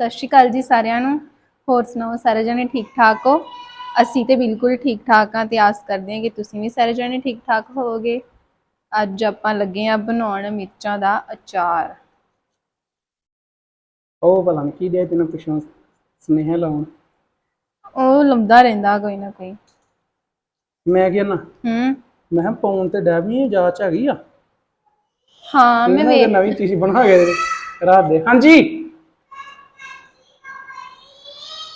ਸਤਿ ਸ਼੍ਰੀ ਅਕਾਲ ਜੀ ਸਾਰਿਆਂ ਨੂੰ। ਹੋਰ ਸੁਣਾਓ ਸਾਰੇ ਜਣੇ ਠੀਕ ਠਾਕ ਹੋ? ਅਸੀਂ ਤੇ ਬਿਲਕੁਲ ਠੀਕ ਠਾਕ ਹਾਂ ਤੇ ਆਸ ਕਰਦੇ ਹਾਂ ਕਿ ਤੁਸੀਂ ਵੀ ਸਾਰੇ ਜਣੇ ਠੀਕ ਠਾਕ ਹੋਵੋਗੇ। ਅੱਜ ਆਪਾਂ ਲੱਗੇ ਆ ਬਣਾਉਣ ਮਿਰਚਾਂ ਦਾ ਅਚਾਰ। ਉਹ ਭਲਾ ਨੀ ਕੀ ਦੇ ਤੈਨੂੰ ਪਿਛੋਂ ਸੁਨੇਹਾ ਲਾਉਣ। ਉਹ ਲੰਦਾ ਰਹਿੰਦਾ ਕੋਈ ਨਾ ਕੋਈ। ਮੈਂ ਕਿਹਾ ਨਾ ਹੂੰ। ਮੈਂ ਕਿਹਾ ਪਾਉਣ ਤੇ ਡੈਬੀ ਜਾਂਚ ਹੈਗੀ ਆ? ਹਾਂ ਮੈਂ ਇਹਨਾਂ ਵੇਖ ਦੇ ਨਵੀਂ ਚੀਜ਼ ਬਣਾ ਕੇ ਦੇ ਰਾਤ ਦੇ। ਹਾਂਜੀ।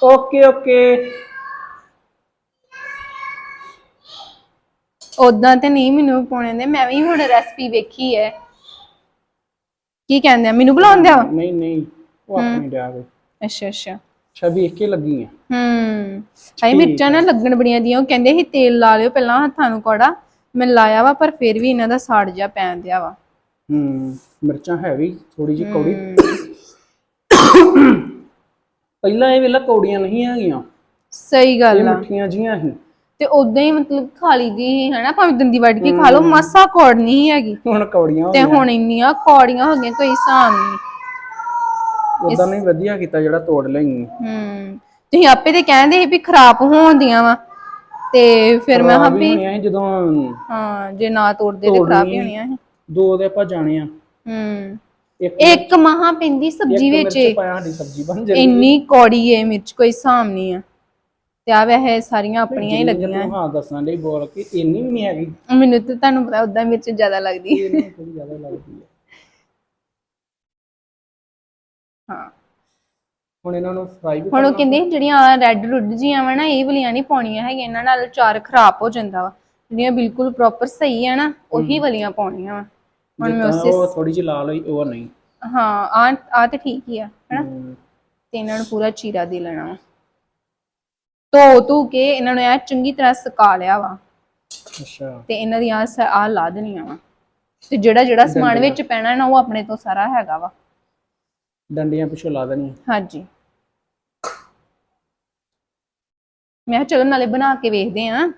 ਓਕੇ ਓਕੇ ਉਦਾਂ ਤੇ ਨਹੀਂ ਮੈਨੂੰ ਪਾਉਣੇ ਦੇ ਮੈਂ ਵੀ ਹੁਣ ਰੈਸਪੀ ਵੇਖੀ ਹੈ ਕੀ ਕਹਿੰਦੇ ਆ ਮੈਨੂੰ ਬੁਲਾਉਂਦੇ ਆ ਨਹੀਂ ਨਹੀਂ ਉਹ ਆਪਣੀ ਡੈਬ ਅੱਛਾ ਅੱਛਾ। ਛਵੀ ਇੱਕ ਹੀ ਲੱਗੀ ਆ। ਹੂੰ। ਹਾਈ ਮਿਰਚਾਂ ਨਾ ਲੱਗਣ ਬੜੀਆਂ ਦੀਆਂ ਉਹ ਕਹਿੰਦੇ ਸੀ ਤੇਲ ਲਾ ਲਿਓ ਪਹਿਲਾਂ ਹੱਥਾਂ ਨੂੰ ਕੌੜਾ ਮੈਂ ਲਾਇਆ ਵਾ ਪਰ ਫਿਰ ਵੀ ਇਹਨਾਂ ਦਾ ਸਾੜ ਜਾ ਪੈਣ ਦਿਆ ਵਾ। ਹੂੰ ਮਿਰਚਾਂ ਹੈਵੀ ਥੋੜੀ ਜਿਹੀ ਕੌੜੀ। ਪਹਿਲਾਂ ਇਹ ਵੇਲਾ ਕੌੜੀਆਂ ਨਹੀਂ ਹੈਗੀਆਂ। ਸਹੀ ਇਹ ਗੱਲ ਆ। ਮਿੱਠੀਆਂ ਜੀਆਂ ਸੀ। ਤੇ ਉਦਾਂ ਹੀ ਮਤਲਬ ਖਾ ਲਈ ਦੀ ਸੀ ਹਨਾ? ਭਾਵੇਂ ਦੰਦੀ ਵੱਢ ਕੇ ਖਾ ਲਓ ਮਾਸਾ ਕੌੜ ਨਹੀਂ ਹੈਗੀ। ਹੁਣ ਕੌੜੀਆਂ ਹੋ ਤੇ ਹੁਣ ਇੰਨੀਆਂ ਕੌੜੀਆਂ ਹੋ ਗਈਆਂ ਕੋਈ ਹਿਸਾਬ ਨਹੀਂ। ਉਦਾਂ ਨਹੀਂ ਵਧੀਆ ਕੀਤਾ ਜਿਹੜਾ ਤੋੜ ਲਈ। ਹੂੰ। ਤੁਸੀਂ ਆਪੇ ਤੇ ਕਹਿੰਦੇ ਸੀ ਵੀ ਖਰਾਬ ਹੋਣਦੀਆਂ ਵਾ। ਤੇ ਫਿਰ ਮੈਂ ਹਾਂ ਵੀ ਹੋਣੀਆਂ ਸੀ ਜਦੋਂ ਹਾਂ ਜੇ ਨਾ ਤੋੜਦੇ ਤੇ ਖਰਾਬ ਹੀ ਹੋਣੀਆਂ ਸੀ। ਦੋ ਦੇ ਆਪਾਂ ਜਾਣੇ ਆ ਹੂੰ। ਇੱਕ ਮਹਾ ਪੈਂਦੀ ਸਬਜ਼ੀ ਵਿੱਚ ਸਬਜ਼ੀ ਬਣ ਜਾਂਦੀ ਇੰਨੀ ਕੌੜੀ ਹੈ ਮਿਰਚ ਕੋਈ ਹਿਸਾਬ ਨਹੀਂ ਆ। ਤੇ ਆ ਵੈਸੇ ਸਾਰੀਆਂ ਆਪਣੀਆਂ ਹੀ ਲੱਗੀਆਂ। ਹਾਂ ਦੱਸਣ ਲਈ ਬੋਲ ਕੇ ਇੰਨੀ ਵੀ ਨਹੀਂ ਹੈਗੀ। ਮੈਨੂੰ ਤੇ ਤੁਹਾਨੂੰ ਪਤਾ ਉਦਾਂ ਮਿਰਚ ਜ਼ਿਆਦਾ ਲੱਗਦੀ। ਹੈ। ਇਹਨੂੰ ਥੋੜੀ ਜ਼ਿਆਦਾ ਲੱਗਦੀ ਹੈ ਹਾਂ। ਹੁਣ ਇਹਨਾਂ ਨੂੰ ਫਰਾਈ ਵੀ ਹੁਣ ਉਹ ਕਹਿੰਦੇ ਜਿਹੜੀਆਂ ਰੈੱਡ ਰੁੱਡ ਜੀਆਂ ਵਾ ਨਾ ਇਹ ਵਾਲੀਆਂ ਨਹੀਂ ਪਾਉਣੀਆਂ ਹੈਗੀਆਂ। ਇਹਨਾਂ ਨਾਲ ਅਚਾਰ ਖਰਾਬ ਹੋ ਜਾਂਦਾ ਵਾ। ਜਿਹੜੀਆਂ ਬਿਲਕੁਲ ਪ੍ਰੋਪਰ ਸਹੀ ਆ ਨਾ ਉਹੀ ਵਾਲੀਆਂ ਪਾਉਣੀਆਂ ਵਾ। ਹੁਣ ਮੈਂ ਜਿੱਦਾਂ ਉਹ ਥੋੜੀ ਜਿਹੀ ਲਾਲ ਹੋਈ ਉਹ ਨਹੀਂ। ਹਾਂ ਆ ਆ ਤੇ ਠੀਕ ਹੀ ਆ ਹਨਾ? ਹਮ, ਤੇ ਇਹਨਾਂ ਨੂੰ ਪੂਰਾ ਚੀਰਾ ਦੇ ਲੈਣਾ ਵਾ। ਧੋ ਧੂ ਕੇ ਇਹਨਾਂ ਨੂੰ ਇਹ ਚੰਗੀ ਤਰ੍ਹਾਂ ਸੁਕਾ ਲਿਆ ਵਾ। ਅੱਛਾ। ਤੇ ਇਹਨਾਂ ਦੀਆਂ ਆਹ ਲਾ ਦੇਣੀਆਂ ਵਾ। ਤੇ ਜਿਹੜਾ ਜਿਹੜਾ ਸਮਾਨ ਵਿੱਚ ਪੈਣਾ ਨਾ ਉਹ ਆਪਣੇ ਤੋਂ ਸਾਰਾ ਹੈਗਾ ਵਾ। ਡੰਡੀਆਂ ਪਿੱਛੋਂ ਲਾ ਦੇਣੀਆਂ। ਹਾਂਜੀ। ਮੈਂ ਕਿਹਾ ਚਲੋ ਨਾਲੇ ਬਣਾ ਕੇ ਵੇਖਦੇ ਆਂ।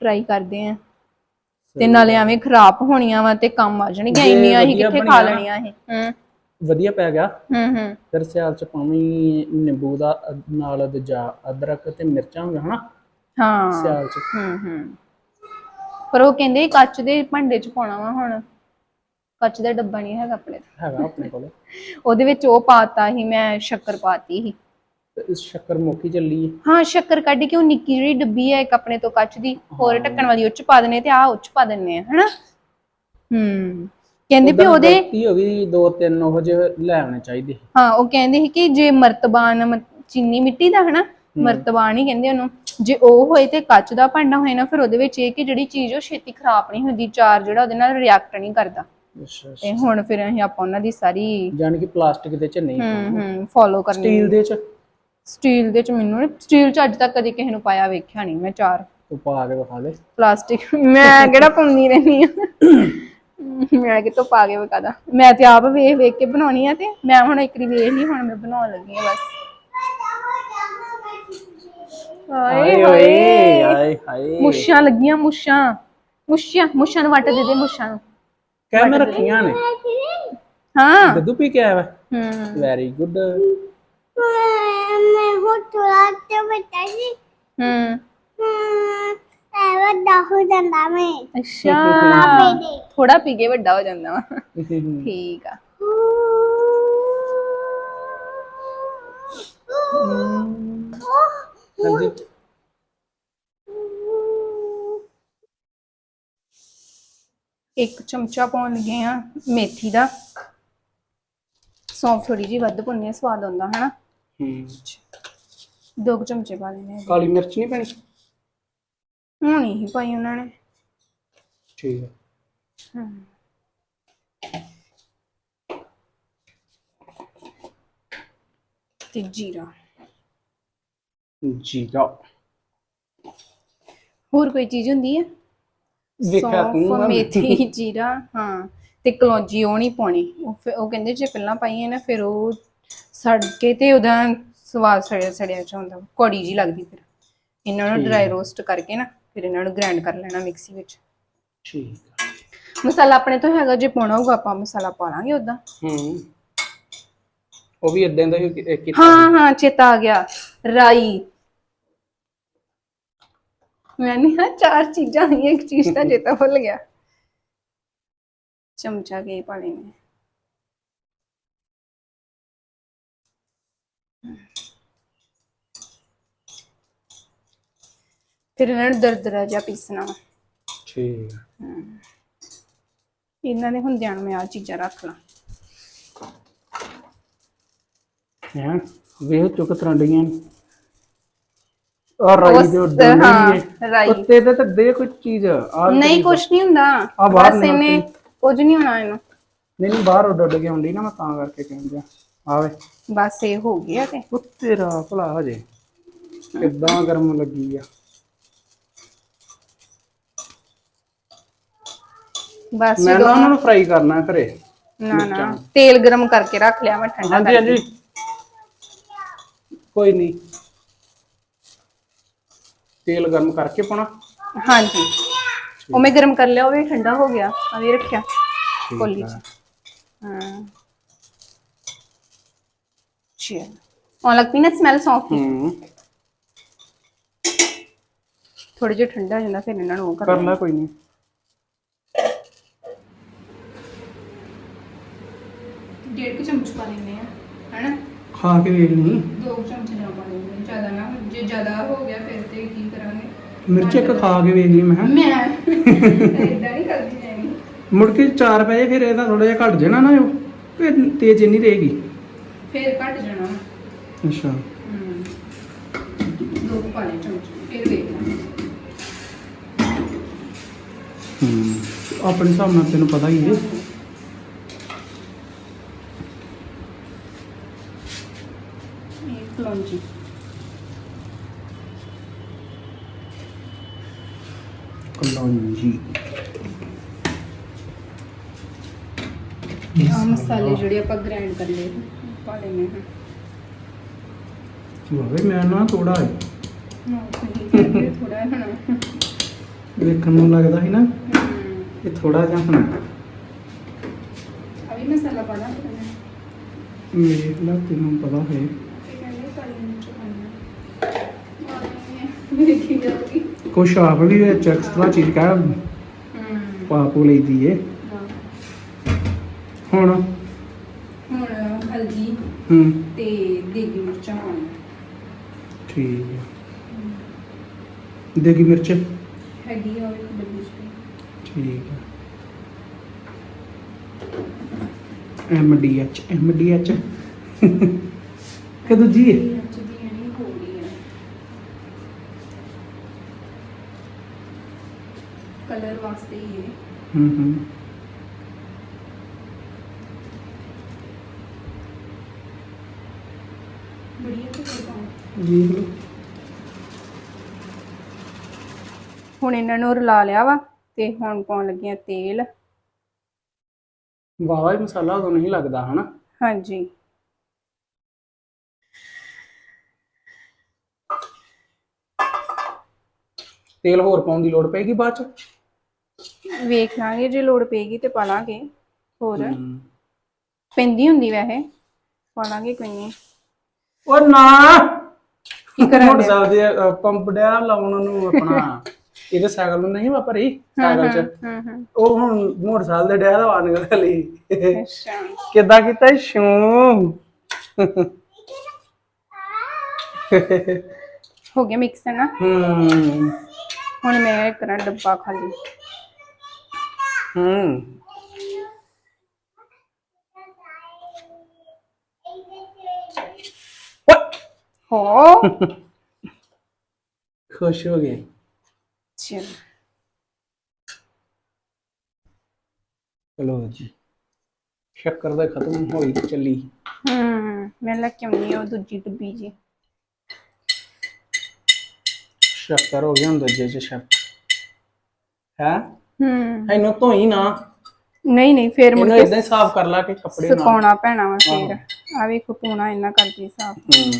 ਟਰਾਈ ਕਰਦੇ ਆਂ। ਤੇ ਨਾਲੇ ਐਵੇਂ ਖਰਾਬ ਹੋਣੀਆਂ ਵਾ ਤੇ ਕੰਮ ਆ ਜਾਣਗੀਆਂ ਜੇ ਇੰਨੀਆਂ ਹੀ ਵਧੀਆ ਕਿੱਥੇ ਖਾ ਬਣੀਆਂ ਲੈਣੀਆਂ ਇਹ ਹੂੰ। ਵਧੀਆ ਪੈ ਗਿਆ। ਹੂੰ ਹੂੰ। ਫਿਰ ਸਿਆਲ ਚ ਪਾਵੀਂ ਨਿੰਬੂ ਦਾ ਅ- ਨਾਲ ਦੂਜਾ ਅਦਰਕ ਤੇ ਮਿਰਚਾਂ ਹੋਵੇ ਹਨਾ? ਹਾਂ। ਸਿਆਲ ਚ। ਹੂੰ ਹੂੰ। ਪਰ ਉਹ ਕਹਿੰਦੇ ਕੱਚ ਦੇ ਭਾਂਡੇ ਚ ਪਾਉਣਾ ਵਾ ਹੁਣ। ਕੱਚ ਦਾ ਡੱਬਾ ਨਹੀਂ ਹੈਗਾ ਆਪਣੇ ਕੋਲ। ਹੈਗਾ ਆਪਣੇ ਕੋਲ। ਉਹਦੇ ਵਿੱਚ ਉਹ ਪਾਤਾ ਸੀ ਮੈਂ ਸ਼ੱਕਰ ਪਾਤੀ ਸੀ। ਤੇ ਇਸ ਸ਼ੱਕਰ ਮੁੱਕੀ ਚੱਲੀ ਹੈ। ਹਾਂ ਸ਼ੱਕਰ ਕੱਢ ਕੇ ਉਹ ਨਿੱਕੀ ਜਿਹੜੀ ਡੱਬੀ ਹੈ ਇੱਕ ਆਪਣੇ ਤੋਂ ਕੱਚ ਦੀ ਹੋਰ ਢੱਕਣ ਵਾਲੀ ਉਹ ਚ ਪਾ ਦਨੇ ਤੇ ਆਹ ਉਹ ਚ ਪਾ ਦਿੰਨੇ ਆ ਹਨਾ? ਹੂੰ। ਕਹਿੰਦੇ ਵੀ ਉਹਦੇ ਗਲਤੀ ਹੋ ਗਈ ਦੋ ਤਿੰਨ ਉਹ ਜਿਹੇ ਲੈ ਆਉਣੇ ਚਾਹੀਦੇ। ਹਾਂ ਉਹ ਕਹਿੰਦੇ ਸੀ ਕਿ ਜੇ ਮਰਤਬਾਨ ਚੀਨੀ ਮਿੱਟੀ ਦਾ ਹਨਾ? ਮਰਤਬਾਨ ਹੀ ਕਹਿੰਦੇ ਉਹਨੂੰ। ਜੇ ਉਹ ਹੋਏ ਤੇ ਕੱਚ ਦਾ ਭਾਂਡਾ ਹੋਏ ਨਾ ਫਿਰ ਉਹਦੇ ਵਿੱਚ ਇਹ ਕਿ ਜਿਹੜੀ ਚੀਜ਼ ਉਹ ਛੇਤੀ ਖਰਾਬ ਨਹੀਂ ਹੁੰਦੀ ਚਾਰ ਜਿਹੜਾ ਉਹਦੇ ਨਾਲ ਰਿਐਕਟ ਨਹੀਂ ਕਰਦਾ। ਤੇ ਹੁਣ ਫਿਰ ਅਸੀਂ ਆਪਾਂ ਉਹਨਾਂ ਦੀ ਸਾਰੀ ਜਾਨ ਕਿ ਪਲਾਸਟਿਕ ਦੇ ਚ ਨਹੀਂ ਹੂੰ ਹੂੰ ਫੋਲੋ ਕਰਨੀ। ਸਟੀਲ ਦੇ ਚ? ਸਟੀਲ ਦੇ ਚ ਮੈਨੂੰ ਨੀ ਸਟੀਲ ਚ ਅੱਜ ਤੱਕ ਕਦੇ ਕਿਸੇ ਨੂੰ ਪਾਇਆ ਵੇਖਿਆ ਨਹੀਂ ਮੈਂ ਚਾਰ ਤੂੰ ਪਾ ਕੇ ਵਿਖਾ ਦੇ। ਪਲਾਸਟਿਕ ਮੈਂ ਕਿਹੜਾ ਪਾਉਂਦੀ ਰਹਿੰਦੀ ਆ? ਮੈਂ ਕਿਤੋਂ ਪਾ ਕੇ ਵਿਕਾਦਾ ਮੈਂ ਤੇ ਆਪ ਵੇਖ ਵੇਖ ਕੇ ਬਣਾਉਣੀ ਆ ਤੇ ਮੈਂ ਹੁਣ ਇੱਕ ਵਾਰੀ ਵੇਖ ਲਈ ਹੁਣ ਮੈਂ ਬਣਾਉਣ ਲੱਗੀ ਆ ਬਸ। ਹਾਏ ਹਾਏ ਹਾਏ। ਹਾਏ ਮੁੱਛਾਂ ਲੱਗੀਆਂ ਮੁੱਛਾਂ। ਮੁੱਛਾਂ ਮੁੱਛਾਂ ਨੂੰ ਵੱਟ ਦੇ ਦੇ ਮੁੱਛਾਂ ਨੂੰ। ਮੈਂ ਰੱਖੀਆਂ ਨੇ। ਹਾਂ। ਦੁੱਧ ਪੀ ਕੇ ਆਇਆ ਵਾ। ਹੂੰ। ਵੈਰੀ ਗੁੱਡ ਮੈਂ ਥੋੜਾ ਤੇ ਜੀ ਹੂੰ। ਜਾਂਦਾ ਮੈਂ। ਅੱਛਾ। ਥੋੜਾ ਪੀ ਕੇ ਵੱਡਾ ਹੋ ਜਾਂਦਾ ਵਾ। ਠੀਕ ਆ। ਹਾਂਜੀ। ਇੱਕ ਚਮਚਾ ਪਾਉਣ ਲੱਗੇ ਆ ਮੇਥੀ ਦਾ। ਸੌਂਫ ਥੋੜੀ ਜੀ ਵੱਧ ਪਾਉਣੀ ਆ ਸਵਾਦ ਆਉਂਦਾ ਹਨਾ? ਹੂੰ। ਦੋ ਕੁ ਚਮਚੇ ਪਾ ਆ ਕਾਲੀ ਮਿਰਚ ਨਹੀਂ ਪੈਣੀ ਹੁਣ ਹੀ ਪਾਈ ਉਹਨਾਂ ਨੇ। ਠੀਕ ਹੈ। ਤੇ ਜੀਰਾ। ਜੀਰਾ। ਹੋਰ ਕੋਈ ਚੀਜ਼ ਹੁੰਦੀ ਹੈ ਵੇਖਿਆ ਸੌਂਫ ਤੂੰ ਮੇਥੀ ਜੀਰਾ ਹਾਂ। ਤੇ ਕਲੌਂਜੀ ਉਹ ਨਹੀਂ ਪਾਉਣੀ। ਉਹ ਫਿਰ ਉਹ ਕਹਿੰਦੇ ਜੇ ਪਹਿਲਾਂ ਪਾਈਏ ਨਾ ਫਿਰ ਉਹ ਸੜ ਕੇ ਤੇ ਉਹਦਾ ਸਵਾਦ ਸੜਿਆ ਸੜਿਆ ਚ ਹੁੰਦਾ ਕੌੜੀ ਜੀ ਲੱਗਦੀ ਫਿਰ। ਇਹਨਾਂ ਨੂੰ ਡਰਾਈ ਰੋਸਟ ਕਰਕੇ ਨਾ ਫਿਰ ਇਹਨਾਂ ਨੂੰ ਗ੍ਰਾਈਂਡ ਕਰ ਲੈਣਾ ਮਿਕਸੀ ਵਿੱਚ। ਠੀਕ ਆ। ਮਸਾਲਾ ਆਪਣੇ ਤੋਂ ਹੈਗਾ ਜੇ ਪਾਉਣਾ ਹੋਊਗਾ ਆਪਾਂ ਮਸਾਲਾ ਪਾ ਲਾਂਗੇ ਉਦਾਂ ਹੂੰ। ਉਹ ਵੀ ਇਦਾਂ ਦਾ ਹੀ ਕੀ- ਕੀਤਾ ਹਾਂ ਹਾਂ ਚੇਤਾ ਆ ਗਿਆ। ਰਾਈ। ਮੈਨੇ ਹਾਂ ਚਾਰ ਚੀਜ਼ਾਂ ਆਈਆਂ ਇੱਕ ਚੀਜ਼ ਦਾ ਚੇਤਾ ਭੁੱਲ ਗਿਆ। ਚਮਚਾ ਕੇ ਪਾਣੀ ਨੇ ਫਿਰ ਇਹਨਾਂ ਨੂੰ ਦਰਦਰਾ ਜਿਹਾ ਪੀਸਣਾ। ਵਾ। ਠੀਕ ਆ। ਇਹਨਾਂ ਦੇ ਹੁੰਦਿਆਂ ਨੂੰ ਮੈਂ ਆ ਚੀਜ਼ਾਂ ਰੱਖ ਲਾਂ। ਹੈਂ? ਵੇਖ ਚੁੱਕ ਤਰ੍ਹਾਂ ਡੀਆਂ ਆ ਰਾਈ ਦੇ ਉਸ- ਹਾਂ, ਨਹੀਂ ਰਾਈ। ਕੁੱਤੇ ਤੇ ਤਾਂ ਦੇ ਕੋਈ ਚੀਜ਼। ਆ ਨਹੀਂ ਕੁਛ ਨਹੀਂ ਹੁੰਦਾ। ਬਾਹਰ ਬਸ ਇਹਨੇ ਕੁਝ ਨਹੀਂ ਹੋਣਾ ਇਹਨੂੰ। ਨਹੀਂ ਨਹੀਂ ਬਾਹਰ ਉੱਡ ਉੱਡ ਕੇ ਆਉਂਦੀ ਨਾ ਮੈਂ ਤਾਂ ਕਰਕੇ ਕਹਿੰਦਾ ਆਵੇ। ਬਸ ਇਹ ਹੋ ਗਿਆ ਤੇ। ਉਹ ਤੇਰਾ ਭਲਾ ਹਜੇ। ਕਿੱਦਾਂ ਗਰਮ ਲੱਗੀ ਆ। ਬਸ ਮੈਂ ਨਾ ਉਹਨਾਂ ਨੂੰ ਫਰਾਈ ਕਰਨਾ ਘਰੇ ਨਾ ਨਾ। ਤੇਲ ਗਰਮ ਕਰਕੇ ਰੱਖ ਲਿਆ ਮੈਂ ਠੰਡਾ ਹਾਂਜੀ ਹਾਂਜੀ। ਕੋਈ ਨਹੀਂ। ਤੇਲ ਗਰਮ ਕਰਕੇ ਪਾਉਣਾ। ਹਾਂਜੀ। ਉਹ ਮੈਂ ਗਰਮ ਕਰ ਲਿਆ ਉਹ ਵੀ ਠੰਡਾ ਹੋ ਗਿਆ। ਆ ਵੀ ਰੱਖਿਆ। ਕੋਲੀ ਚ। ਹਾਂ। ਚਲ। ਆਉਣ ਲੱਗ ਪਈ ਨਾ ਸਮੈਲ ਸੌਂਫ ਦੀ ਹੂੰ। ਥੋੜੀ ਜਿਹੀ ਠੰਡਾ ਹੋ ਜਾਂਦਾ ਫਿਰ ਇਹਨਾਂ ਨੂੰ ਉਹ ਕਰ ਕਰ ਲੈ ਕੋਈ ਨਹੀਂ ਡੇਢ ਕੁ ਚਮਚ ਪਾ ਲੈਂਦੇ ਆ ਹੈਨਾ ਖਾ ਕੇ ਵੇਖ ਲਈ। ਦੋ ਕੁ ਚਮਚ ਨਾ ਪਾ ਲੈਂਦੇ ਜ਼ਿਆਦਾ ਨਾ ਜੇ ਜ਼ਿਆਦਾ ਹੋ ਗਿਆ ਫਿਰ ਤੇ ਕੀ ਕਰਾਂਗੇ? ਮਿਰਚ ਇੱਕ ਖਾ ਕੇ ਵੇਖ ਲਈ ਮੈਂ ਕਿਹਾ। ਮੈਂ ਇਦਾਂ ਨਹੀਂ ਕਰਦੀ ਮੁੜ ਕੇ 4 ਵਜੇ ਫਿਰ ਇਹਦਾ ਥੋੜਾ ਜਿਹਾ ਘਟ ਜਾਣਾ ਨਾ ਉਹ ਫਿਰ ਤੇਜ਼ ਨਹੀਂ ਰਹੇਗੀ। ਫਿਰ ਘਟ ਜਾਣਾ। ਅੱਛਾ। ਹਮ। ਦੋ ਕੁ ਪਾ ਲੈ ਚਮਚ ਫਿਰ ਵੇਖ ਲਾਂਗੇ। ਹੂੰ। ਆਪਣੇ ਹਿਸਾਬ ਨਾਲ ਤੈਨੂੰ ਪਤਾ ਹੀ ਹੈ। ਇਹ ਕਲੌਂਜੀ। ਆ ਮਸਾਲੇ ਜਿਹੜੇ ਆਪਾਂ ਗ੍ਰਾਈਂਡ ਕਰ ਲਏ ਪਾ ਲੈਣੇ ਹਾਂ। ਵਾਵੇ ਮੈਂ ਨਾ ਥੋੜਾ ਹੈ ਨਾ ਸਹੀ ਕਰਕੇ ਥੋੜਾ ਹਣਾ। ਵੇਖਣ ਨੂੰ ਲੱਗਦਾ ਸੀ ਨਾ ਇਹ ਥੋੜਾ ਜਿਹਾ ਹੁਣ। ਅਭੀ ਮਸਾਲਾ ਪਾਣਾ ਲੈ ਤੈਨੂੰ ਪਤਾ ਹੈ ਕਹਿੰਦੇ ਕਾਲੀ ਮਿਰਚ ਪਾਣਾ ਵੇਖੀ ਜਾਊਗੀ ਕੁਛ ਆਪ ਵੀ ਵਿੱਚ ਐਕਸਟਰਾ ਚੀਜ਼ ਕਾ ਹਮ ਪਾਪੂ ਲਈਦੀ ਏ। ਹਾਂ। ਹੁਣ? ਹੁਣ ਹਲਦੀ ਹੂੰ। ਤੇ ਦੇਗੀ ਮਿਰਚਾਂ ਪਾਉਣੀਆਂ। ਠੀਕ ਹੈ। ਦੇਗੀ ਮਿਰਚ? ਹੈਗੀ ਆ ਉਹ ਇੱਕ ਡੱਬੀ ਚ। ਪਈ। ਠੀਕ ਹੈ M D H M D H. ਕਦੋਂ ਜੀ ਹੈ ਮਿਰਚ ਦੀ ਨਹੀਂ ਹੋ ਰਹੀ ਹੈ ਕਲਰ ਵਾਸਤੇ ਹੀ ਹੈ। ਹੂੰ ਹੂੰ। ਬੜੀਆ ਤੇ ਹੁਣ ਇਹਨਾਂ ਨੂੰ ਰਲਾ ਲਿਆ ਵਾ ਤੇ ਹੁਣ ਪਾਉਣ ਲੱਗੀਆਂ ਤੇਲ। ਵਾਵਾ ਹੀ ਮਸਾਲਾ ਉਦੋਂ ਨਹੀਂ ਲੱਗਦਾ ਹਨਾ? ਹਾਂਜੀ। ਤੇਲ ਹੋਰ ਪਾਉਣ ਦੀ ਲੋੜ ਪਏਗੀ ਬਾਅਦ ਚ? ਵੇਖ ਲਾਂਗੇ ਜੇ ਲੋੜ ਪਏਗੀ ਤੇ ਪਾ ਲਾਂਗੇ ਹੋਰ। ਪੈਂਦੀ ਹੁੰਦੀ ਵੈਸੇ ਪਾ ਲਾਂਗੇ ਕੋਈ ਨਹੀਂ। ਉਹ ਨਾ। ਕੀ ਕਰਾਂਗੇ? ਮੋਟਰਸਾਈਕਲ ਦੇ ਅ, ਪੰਪ ਡਿਆ ਲਾਉਣ ਨੂੰ ਆਪਣਾ। ਇਹਦੇ ਸਾਈਕਲ ਨੂੰ ਨਹੀਂ ਵਾਪਰੀ ਸਾਈਕਲ ਚ? ਹੂੰ ਹੂੰ ਉਹ ਹੁਣ ਮੋਟਰਸਾਈਕਲ ਦੇ ਡਿਆ ਦਾ ਵਾਰ ਨਿਕਲ ਲਈ। ਅੱਛਾ। ਕਿੱਦਾਂ ਕੀਤਾ ਸ਼ੂ ਹੋ ਗਿਆ ਮਿਕਸ ਹੈ ਨਾ? ਹੂੰ। ਹੁਣ ਮੈਂ ਕਰਾਂ ਡੱਬਾ ਖਾਲੀ। ਹੂੰ! ਹੋ। ਖੁਸ਼ ਹੋ ਗਏ। ਚਲ ਚਲੋ ਜੀ। ਸ਼ੱਕਰ ਦਾ ਖਤਮ ਹੋਈ ਚੱਲੀ। ਹੂੰ ਮੈਂ ਲੈ ਕੇ ਆਉਣੀ ਉਹ ਦੂਜੀ ਡੱਬੀ ਜੀ। ਸ਼ੱਕਰ ਹੋ ਗਿਆ ਹੁਣ ਦੂਜੇ ਚ ਸ਼ੱਕ। ਹੈ? ਹੂੰ। ਇਹਨੂੰ ਧੋਈ ਨਾ। ਨਹੀਂ ਨਹੀਂ ਫੇਰ ਮੁੜ ਇਹਨੂੰ ਕੇ ਇਦਾਂ ਹੀ ਸਾਫ਼ ਕਰ ਲਾ ਕੇ ਕੱਪੜੇ ਨਾਲ। ਸੁਕਾਉਣਾ ਪੈਣਾ ਵਾ ਫੇਰ। ਆ ਵੀ ਖਪੂਣਾ ਇੰਨਾ ਕਰਦੀ ਸਾਫ਼। ਹੂੰ।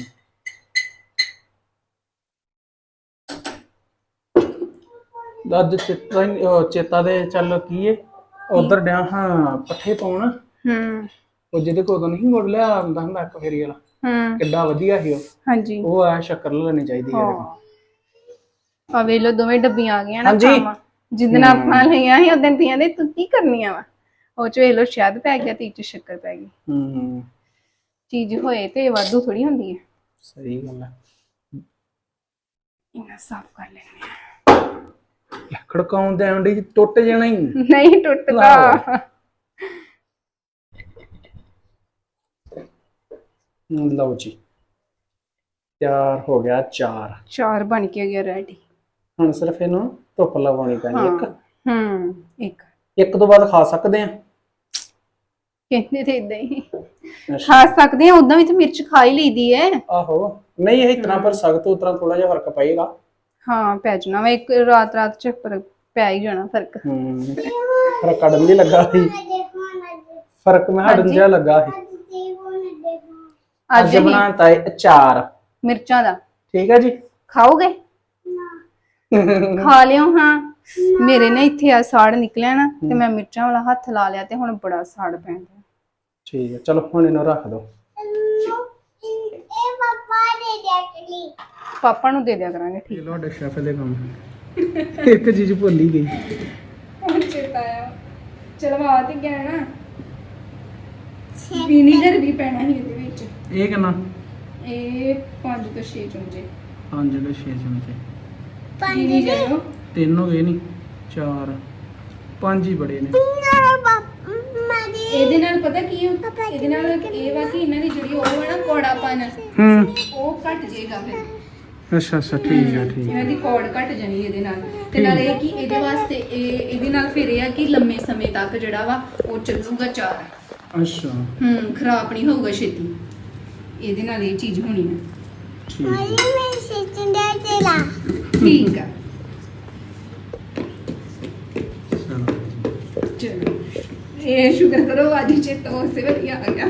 ਦੱਦ ਚੇਤਾ ਹੀ- ਉਹ ਚੇਤਾ ਦੇ ਚੱਲ ਕੀ ਏ? ਉਧਰ ਡਿਆ ਹਾਂ ਪੱਠੇ ਪਾਉਣ। ਹੂੰ। ਉਹ ਜਿਹਦੇ ਕੋਲ ਉਦੋਂ ਨਹੀਂ ਮੁੜ ਲਿਆ ਆਉਂਦਾ ਹੁੰਦਾ ਇੱਕ ਫੇਰੀ ਵਾਲਾ। ਹੂੰ। ਕਿੱਡਾ ਵਧੀਆ ਸੀ ਉਹ। ਹਾਂਜੀ। ਉਹ ਆ ਸ਼ੱਕਰ ਲੈਣੀ ਚਾਹੀਦੀ ਹੈ ਆ ਵੇਖ ਦੋਵੇਂ ਡੱਬੀਆਂ ਆ ਗਈਆਂ ਨਾ ਹਾਂਜੀ। ਖਾਵਾਂ ਜਿੱਦਣ ਆਪਾਂ ਲਈਆਂ ਸੀ ਉਦੋਂ ਦੀਆਂ ਦੇ ਤੂੰ ਕੀ ਕਰਨੀਆਂ ਵਾ? ਉਹ ਚ ਵੇਖ ਲੋ ਸ਼ਹਿਦ ਪੈ ਗਿਆ ਤੇ ਇਹ ਚ ਸ਼ੱਕਰ ਪੈ ਗਈ। ਹੂੰ। ਚੀਜ਼ ਹੋਏ ਤੇ ਵਾਧੂ ਥੋੜੀ ਹੁੰਦੀ ਹੈ ਸਹੀ ਗੱਲ ਹੈ ਇਹਨਾਂ ਸਾਫ਼ ਕਰ ਲੈਣੇ ਆ। ਖੜਕਾਉਂ ਦੇ ਅੰਡੀ ਟੁੱਟ ਜਾਣਾ ਹੀ। ਨਹੀਂ ਟੁੱਟਦਾ ਲਓ। ਜੀ। ਤਿਆਰ ਹੋ ਗਿਆ ਚਾਰ। ਚਾਰ ਬਣ ਕੇ ਗਿਆ ਰੈਡੀ ਹੁਣ ਸਿਰਫ ਇਹਨੂੰ ਧੁੱਪ ਲਗਾਉਣੀ ਪੈਣੀ ਇੱਕ। ਹੂੰ ਇੱਕ। ਇੱਕ ਤੋਂ ਬਾਅਦ ਖਾ ਸਕਦੇ ਆ? ਕਹਿੰਦੇ ਤੇ ਇਦਾਂ ਹੀ। ਖਾ ਸਕਦੇ ਆ ਉਦਾਂ ਵੀ ਤੇ ਮਿਰਚ ਖਾ ਹੀ ਲਈਦੀ ਹੈ ਆਹੋ। ਨਹੀਂ ਇਹ ਇਤਨਾ ਪਰ ਸਖਤ ਉਤਰਾ ਥੋੜਾ ਜਿਹਾ ਫ਼ਰਕ ਪਏਗਾ। ਹਾਂ ਪੈ ਜਾਣਾ ਵਾ ਇੱਕ ਰਾਤ ਰਾਤ ਚ ਫ਼ਰਕ ਪੈ ਹੀ ਜਾਣਾ ਫ਼ਰਕ। ਹੂੰ ਫ਼ਰਕ ਕੱਢਣ ਦੀ ਲੱਗਾ ਸੀ। ਫ਼ਰਕ ਮੈਂ ਹਟਣ ਜਿਹਾ ਲੱਗਾ ਸੀ। ਅੱਜ ਅੱਜ ਹੀ ਬਣਾਤਾ ਹੈ ਅਚਾਰ। ਮਿਰਚਾਂ ਦਾ। ਠੀਕ ਹੈ ਜੀ। ਖਾਓਗੇ? ਖਾ ਲਿਓ ਹਾਂ। ਮੇਰੇ ਨਾ ਇੱਥੇ ਆ ਸਾੜ ਨਿਕਲਿਆ ਨਾ ਤੇ ਮੈਂ ਮਿਰਚਾਂ ਵਾਲਾ ਹੱਥ ਲਾ ਲਿਆ ਤੇ ਹੁਣ ਬੜਾ ਸਾੜ ਪੈਂਦਾ ਠੀਕ ਹੈ ਚਲੋ ਹੁਣ ਇਹਨੂੰ ਰੱਖ ਦਿਓ ਇਹ ਪਾਪਾ ਦੇ। ਦੇਖਲੀ ਪਾਪਾ ਨੂੰ ਦੇ ਦਿਆ ਕਰਾਂਗੇ ਠੀਕ। ਤੁਹਾਡੇ ਸ਼ੈਫ ਦੇ ਕੰਮ ਇੱਕ ਚੀਜ਼ ਭੁੱਲ ਹੀ ਗਈ। ਹੁਣ ਚੇਤਾ ਆਇਆ ਚਲਵਾ ਤੇ ਗਿਆ ਨਾ। ਵਿਨੀਗਰ ਵੀ ਪੈਣਾ ਸੀ ਇਹਦੇ ਵਿੱਚ। ਇਹ ਕਿੰਨਾ? ਇਹ 5 ਤੋਂ 6 ਚਮਚੇ। ਪੰਜ ਦੇ 6 ਚਮਚੇ। ਚੀਨੀ ਜਾਇਓ ਤਿੰਨ ਹੋ ਗਏ ਨਹੀਂ ਚਾਰ। ਪੰਜ ਹੀ ਬੜੇ ਨੇ। ਨਾ ਪਾਪਾ ਦੇ ਇਹਦੇ ਨਾਲ ਪਤਾ ਕੀ ਹੈ ਇਹਦੇ ਨਾਲ ਇਹ ਵਾ ਕਿ ਇਹਨਾਂ ਦੀ ਜਿਹੜੀ ਉਹ ਹੈ ਨਾ ਕੌੜਾਪਨ। ਹੂੰ। ਉਹ ਘਟ ਜਾਏਗਾ ਫਿਰ। ਅੱਛਾ ਅੱਛਾ ਠੀਕ ਹੈ ਠੀਕ ਇਹਨਾਂ ਦੀ ਕੌੜ ਘਟ ਜਾਣੀ ਇਹਦੇ ਨਾਲ। ਤੇ ਨਾਲ ਇਹ ਕਿ ਇਹਦੇ ਵਾਸਤੇ ਇਹ ਇਹਦੇ ਨਾਲ ਫਿਰ ਇਹ ਆ ਕਿ ਲੰਮੇ ਸਮੇਂ ਤੱਕ ਜਿਹੜਾ ਵਾ ਉਹ ਚੱਲੂਗਾ ਚਾਰ। ਅੱਛਾ। ਹੂੰ ਖਰਾਬ ਨਹੀਂ ਹੋਊਗਾ ਛੇਤੀ। ਇਹਦੇ ਨਾਲ ਇਹ ਚੀਜ਼ ਹੋਣੀ ਹੈ ਠੀਕ ਮਾਰੀ ਮੈਂ ਸਿੱਟਣ ਦੇ ਤੇਲਾ ਠੀਕ ਆ ਚਲੋ ਇਹ ਸ਼ੁਕਰ ਕਰੋ ਅੱਜ ਚੇਤਾ ਉਸੇ ਵੇਲੇ ਆ ਗਿਆ